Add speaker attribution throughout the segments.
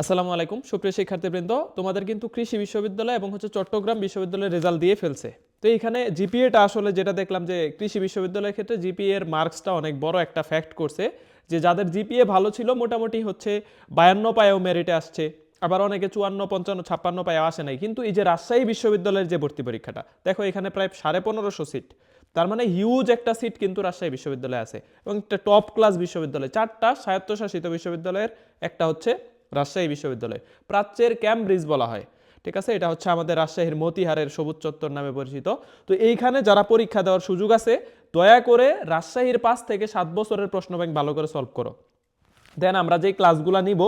Speaker 1: আসসালামু আলাইকুম। সুপ্রিয় শিক্ষার্থীবৃন্দ, তোমাদের কিন্তু কৃষি বিশ্ববিদ্যালয় এবং হচ্ছে চট্টগ্রাম বিশ্ববিদ্যালয়ের রেজাল্ট দিয়ে ফেলছে। তো এখানে জিপিএটা আসলে যেটা দেখলাম যে কৃষি বিশ্ববিদ্যালয়ের ক্ষেত্রে জিপিএ এর মার্কসটা অনেক বড় একটা ফ্যাক্ট করছে, যে যাদের জিপিএ ভালো ছিল মোটামুটি হচ্ছে বায়ান্ন পায়েও মেরিটে আসছে, আবার অনেকে চুয়ান্ন, পঞ্চান্ন, ছাপ্পান্ন পায়েও আসে নাই। কিন্তু এই যে রাজশাহী বিশ্ববিদ্যালয়ের যে ভর্তি পরীক্ষাটা, দেখো এখানে প্রায় সাড়ে পনেরোশো সিট তার মানে হিউজ একটা সিট কিন্তু রাজশাহী বিশ্ববিদ্যালয়ে আছে। এবং একটা টপ ক্লাস বিশ্ববিদ্যালয়, চারটা স্বায়ত্তশাসিত বিশ্ববিদ্যালয়ের একটা হচ্ছে রাজশাহী বিশ্ববিদ্যালয়, প্রাচ্যের ক্যামব্রিজ বলা হয়। ঠিক আছে? এটা হচ্ছে আমাদের রাজশাহীর মতিহারের সবুজ চত্বর নামে পরিচিত। তো এইখানে যারা পরীক্ষা দেওয়ার সুযোগ আছে, দয়া করে রাজশাহীর পাঁচ থেকে সাত বছরের প্রশ্ন ব্যাংক ভালো করে সলভ করো। দেন আমরা যেই ক্লাসগুলো নিব,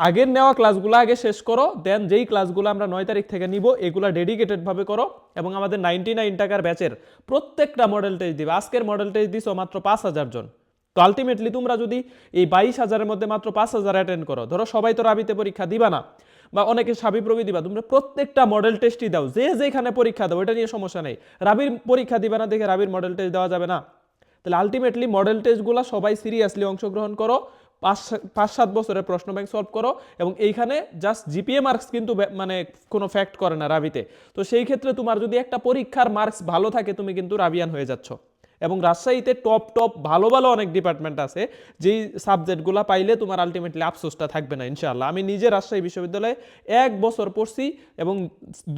Speaker 1: আগের নেওয়া ক্লাসগুলো আগে শেষ করো দেন যেই ক্লাসগুলো আমরা নয় তারিখ থেকে নিব, এগুলো ডেডিকেটেডভাবে করো এবং আমাদের নাইনটি নাইন টাকার ব্যাচের প্রত্যেকটা মডেল টেস্ট দিবে। আজকের মডেল টেস্ট দিছো মাত্র পাঁচ হাজার জন। তো আলটিমেটলি তোমরা যদি এই বাইশ হাজারের মধ্যে মাত্র পাঁচ হাজার অ্যাটেন্ড করো, ধরো সবাই তো রাবিতে পরীক্ষা দিবা না, বা অনেকে সাবি প্রবি দিবা, তোমরা প্রত্যেকটা মডেল টেস্টই দাও, যে যেখানে পরীক্ষা দাও, এটা নিয়ে সমস্যা নেই। রাবির পরীক্ষা দিবা না দেখে রাবির মডেল টেস্ট দেওয়া যাবে না। তাহলে আলটিমেটলি মডেল টেস্টগুলো সবাই সিরিয়াসলি অংশগ্রহণ করো, পাঁচ পাঁচ সাত বছরের প্রশ্ন ব্যাংক সলভ করো, এবং এইখানে জাস্ট জিপিএ মার্কস কিন্তু মানে কোনো ফ্যাক্ট করে না রাবিতে। তো সেই ক্ষেত্রে তোমার যদি একটা পরীক্ষার মার্কস ভালো থাকে, তুমি কিন্তু রাবিয়ান হয়ে যাচ্ছ। এবং রাজশাহীতে টপ টপ ভালো ভালো অনেক ডিপার্টমেন্ট আছে, যেই সাবজেক্টগুলো পাইলে তোমার আলটিমেটলি আফসোসটা থাকবে না, ইনশাআল্লাহ। আমি নিজে রাজশাহী বিশ্ববিদ্যালয়ে এক বছর পড়ছি এবং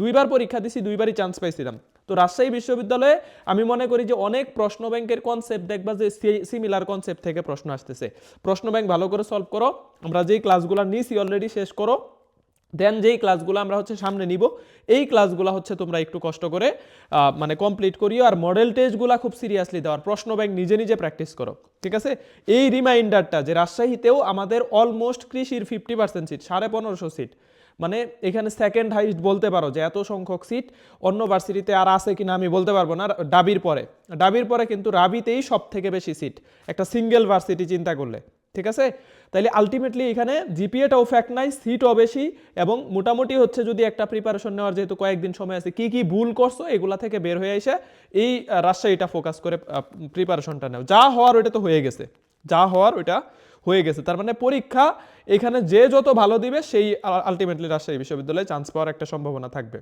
Speaker 1: দুইবার পরীক্ষা দিছি, দুইবারই চান্স পাইছিলাম। তো রাজশাহী বিশ্ববিদ্যালয়ে আমি মনে করি যে অনেক প্রশ্ন ব্যাংকের কনসেপ্ট দেখবা যে সিমিলার কনসেপ্ট থেকে প্রশ্ন আসতেছে। প্রশ্ন ব্যাংক ভালো করে সলভ করো, আমরা যেই ক্লাসগুলো নিছি অলরেডি শেষ করো। দেন যেই ক্লাসগুলো আমরা হচ্ছে সামনে নিব, এই ক্লাসগুলো হচ্ছে তোমরা একটু কষ্ট করে মানে কমপ্লিট করিও আর মডেল টেস্টগুলো খুব সিরিয়াসলি দেওয়ার প্রশ্ন ব্যাংক নিজে নিজে প্র্যাকটিস করো, ঠিক আছে? এই রিমাইন্ডারটা যে রাজশাহীতেও আমাদের অলমোস্ট কৃষির ফিফটি পার্সেন্ট সিট সাড়ে পনেরোশো সিট মানে এখানে সেকেন্ড হাইস্ট বলতে পারো যে এত সংখ্যক সিট অন্য ভার্সিটিতে আর আছে কিনা আমি বলতে পারব না, ডাবির পরে ডাবির পরে কিন্তু রাবিতেই সব থেকে বেশি সিট একটা সিঙ্গেল ভার্সিটি চিন্তা করলে। ঠিক আছে? তাইলে আলটিমেটলি এখানে জিপিএটাও ফ্যাক্ট নাই সিটও বেশি, এবং মোটামুটি হচ্ছে যদি একটা প্রিপারেশন নেওয়ার যেহেতু কয়েকদিন সময় আছে, কি কি ভুল করছ এগুলা থেকে বের হয়ে এসে এই রাজশাহীটা ফোকাস করে প্রিপারেশনটা নেও। যা হওয়ার ওইটা তো হয়ে গেছে। যা হওয়ার ওইটা হয়ে গেছে। তার মানে পরীক্ষা এখানে যে যত ভালো দিবে, সেই আলটিমেটলি রাজশাহী বিশ্ববিদ্যালয়ে চান্স পাওয়ার একটা সম্ভাবনা থাকবে।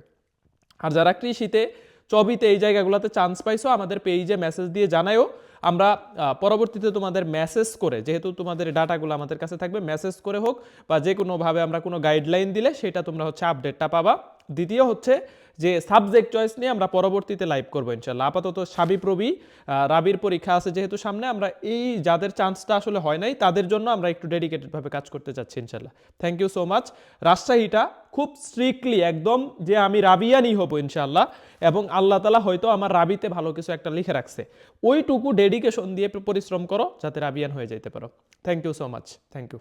Speaker 1: আর যারা কৃষিতে, চবিতে এই জায়গাগুলোতে চান্স পাইছো, আমাদের পেজে মেসেজ দিয়ে জানায়ও। আমরা পরবর্তীতে তোমাদের মেসেজ করে, যেহেতু তোমাদের ডাটাগুলো আমাদের কাছে থাকবে মেসেজ করে হোক বা যে কোনোভাবে আমরা কোনো গাইডলাইন দিলে সেটা তোমরা হচ্ছে আপডেটটা পাবা। দ্বিতীয় হচ্ছে যে সাবজেক্ট চয়েস নিয়ে আমরা পরবর্তীতে লাইভ করব ইনশাল্লাহ আপাতত সাবিপ্রবি রাবির পরীক্ষা আছে যেহেতু সামনে, আমরা এই যাদের চান্সটা আসলে হয় নাই, তাদের জন্য আমরা একটু ডেডিকেটেডভাবে কাজ করতে চাচ্ছি ইনশাল্লাহ থ্যাংক ইউ সো মাচ রাজশাহীটা খুব স্ট্রিক্টলি একদম যে আমি রাবিয়ানই হব ইনশাল্লাহ এবং আল্লাহ তালা হয়তো আমার রাবিতে ভালো কিছু একটা লিখে রাখছে। ওইটুকু ডেডিকেশন দিয়ে পরিশ্রম করো যাতে রাবিয়ান হয়ে যেতে পারো। Thank you so much thank you